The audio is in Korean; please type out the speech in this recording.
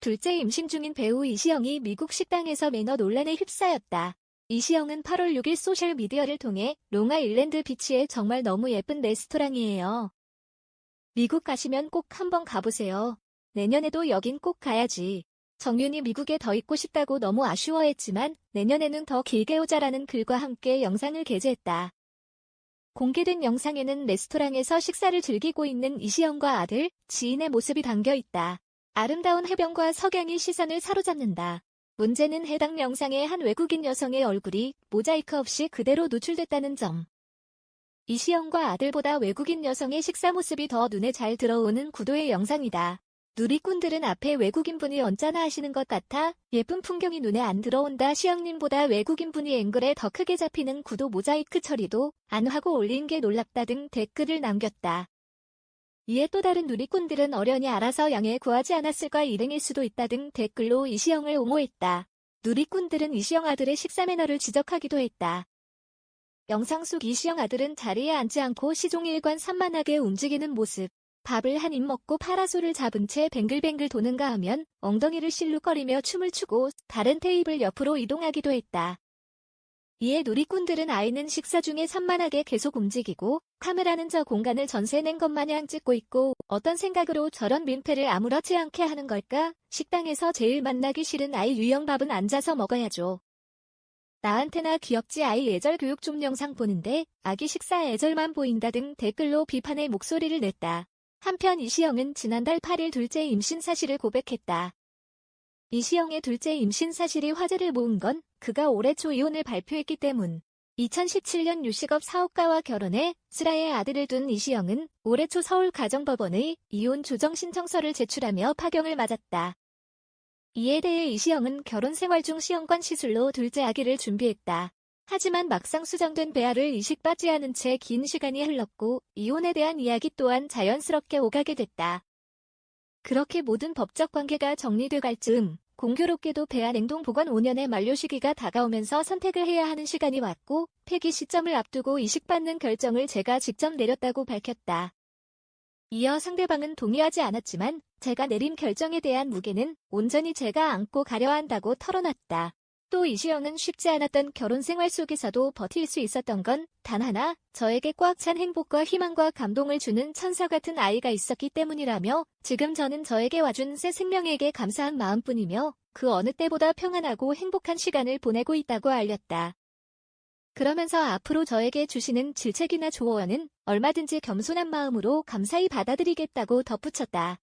둘째 임신 중인 배우 이시영이 미국 식당에서 매너 논란에 휩싸였다. 이시영은 8월 6일 소셜미디어를 통해 롱아일랜드 비치에 정말 너무 예쁜 레스토랑이에요. 미국 가시면 꼭 한번 가보세요. 내년에도 여긴 꼭 가야지. 정윤이 미국에 더 있고 싶다고 너무 아쉬워했지만 내년에는 더 길게 오자라는 글과 함께 영상을 게재했다. 공개된 영상에는 레스토랑에서 식사를 즐기고 있는 이시영과 아들, 지인의 모습이 담겨 있다. 아름다운 해변과 석양이 시선을 사로잡는다. 문제는 해당 영상의 한 외국인 여성의 얼굴이 모자이크 없이 그대로 노출됐다는 점. 이시영과 아들보다 외국인 여성의 식사 모습이 더 눈에 잘 들어오는 구도의 영상이다. 누리꾼들은 앞에 외국인분이 언짢아 하시는 것 같아 예쁜 풍경이 눈에 안 들어온다 시영님보다 외국인분이 앵글에 더 크게 잡히는 구도 모자이크 처리도 안 하고 올린 게 놀랍다 등 댓글을 남겼다. 이에 또 다른 누리꾼들은 어련히 알아서 양해 구하지 않았을까 일행일 수도 있다 등 댓글로 이시영을 옹호했다. 누리꾼들은 이시영 아들의 식사 매너를 지적하기도 했다. 영상 속 이시영 아들은 자리에 앉지 않고 시종일관 산만하게 움직이는 모습. 밥을 한 입 먹고 파라솔을 잡은 채 뱅글뱅글 도는가 하면 엉덩이를 실룩거리며 춤을 추고 다른 테이블 옆으로 이동하기도 했다. 이에 누리꾼들은 아이는 식사 중에 산만하게 계속 움직이고 카메라는 저 공간을 전세 낸 것 마냥 찍고 있고 어떤 생각으로 저런 민폐를 아무렇지 않게 하는 걸까? 식당에서 제일 만나기 싫은 아이 유형 밥은 앉아서 먹어야죠. 나한테나 귀엽지 아이 애절 교육 좀 영상 보는데 아기 식사 애절만 보인다 등 댓글로 비판의 목소리를 냈다. 한편 이시영은 지난달 8일 둘째 임신 사실을 고백했다. 이시영의 둘째 임신 사실이 화제를 모은 건 그가 올해 초 이혼을 발표했기 때문. 2017년 유식업 사업가와 결혼해 슬아의 아들을 둔 이시영은 올해 초 서울가정법원의 이혼 조정 신청서를 제출하며 파경을 맞았다. 이에 대해 이시영은 결혼 생활 중 시험관 시술로 둘째 아기를 준비했다. 하지만 막상 수정된 배아를 이식받지 않은 채 긴 시간이 흘렀고 이혼에 대한 이야기 또한 자연스럽게 오가게 됐다. 그렇게 모든 법적 관계가 정리돼 갈 즈음 공교롭게도 배아 냉동 보관 5년의 만료 시기가 다가오면서 선택을 해야 하는 시간이 왔고 폐기 시점을 앞두고 이식받는 결정을 제가 직접 내렸다고 밝혔다. 이어 상대방은 동의하지 않았지만 제가 내린 결정에 대한 무게는 온전히 제가 안고 가려 한다고 털어놨다. 또 이시영은 쉽지 않았던 결혼 생활 속에서도 버틸 수 있었던 건 단 하나 저에게 꽉 찬 행복과 희망과 감동을 주는 천사 같은 아이가 있었기 때문이라며 지금 저는 저에게 와준 새 생명에게 감사한 마음뿐이며 그 어느 때보다 평안하고 행복한 시간을 보내고 있다고 알렸다. 그러면서 앞으로 저에게 주시는 질책이나 조언은 얼마든지 겸손한 마음으로 감사히 받아들이겠다고 덧붙였다.